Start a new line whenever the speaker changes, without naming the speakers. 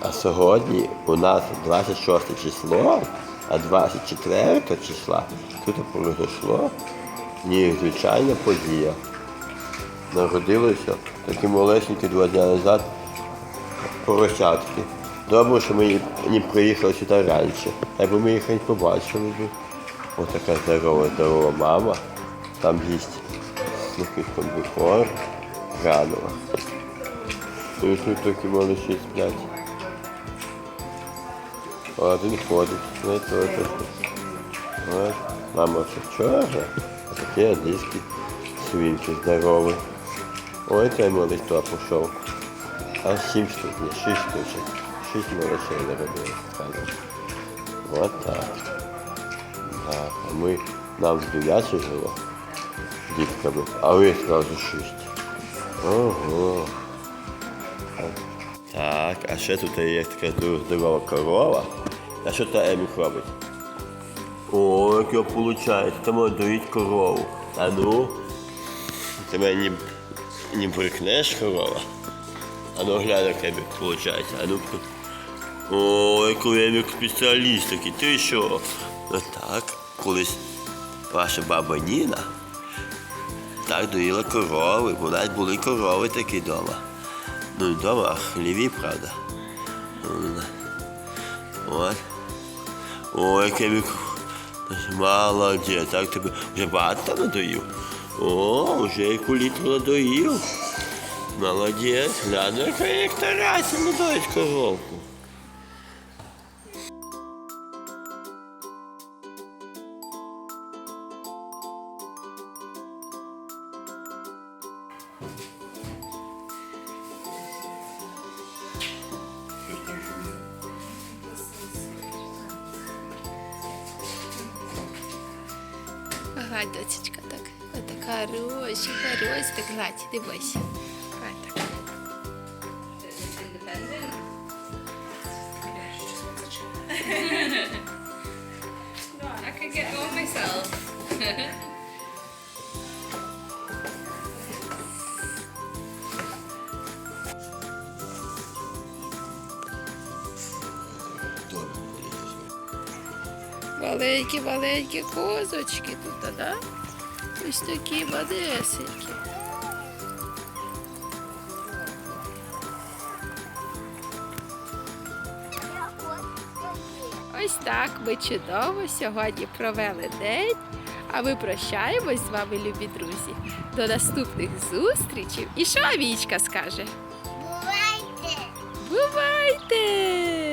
А сьогодні у нас 26 число, а 24 числа тут произошло незвичайна подія. Народилося такі малесенькі два дні назад поросятки. Добре, що ми не приїхали сюди раніше. Якби ми їх не побачили б. Ось така здорова, здорова мама. Там їсть слухай комбікор, гранула. Ну тут такі малыші сплять. А Один ходить, не той. От. Мама все чорна, а такі одиски свинки здорові. Ой, той малыш туди пішов. А сім штук, ні, шість штучок. Шість народилось. кажуть. Вот так. Так, а ми нам з дев'яти жило дітками, а ви одразу шість. Ого. Так, а ще тут є така здорова корова. А що та Емік робить? О, як його виходить, там доїть корову. А ну, ти мене не, не брикнеш корова? А ну глянь, як Емік виходить. А ну, о, який Емік спеціаліст такий, ти що? Ну так, колись ваша баба Ніна так доїла корови, бо навіть були корови такі вдома. Ну, вдома, а хліві, правда. От. Ой, який він молодець, так тебе вже багато надоїв. О, вже яку літру надоїв. Молодець, глянь, яка як Тарасі надоїть коровку.
гладь, дочечка, так. это так хороший, хороший, так
гладь, дивися. Ой, так.
Маленькі, маленькі козочки тут, да? Ось такі малесенькі. Ось так ми чудово сьогодні провели день. А ми прощаємось з вами, любі друзі. До наступних зустрічей. І що Вічка скаже?
Бувайте!
Бувайте!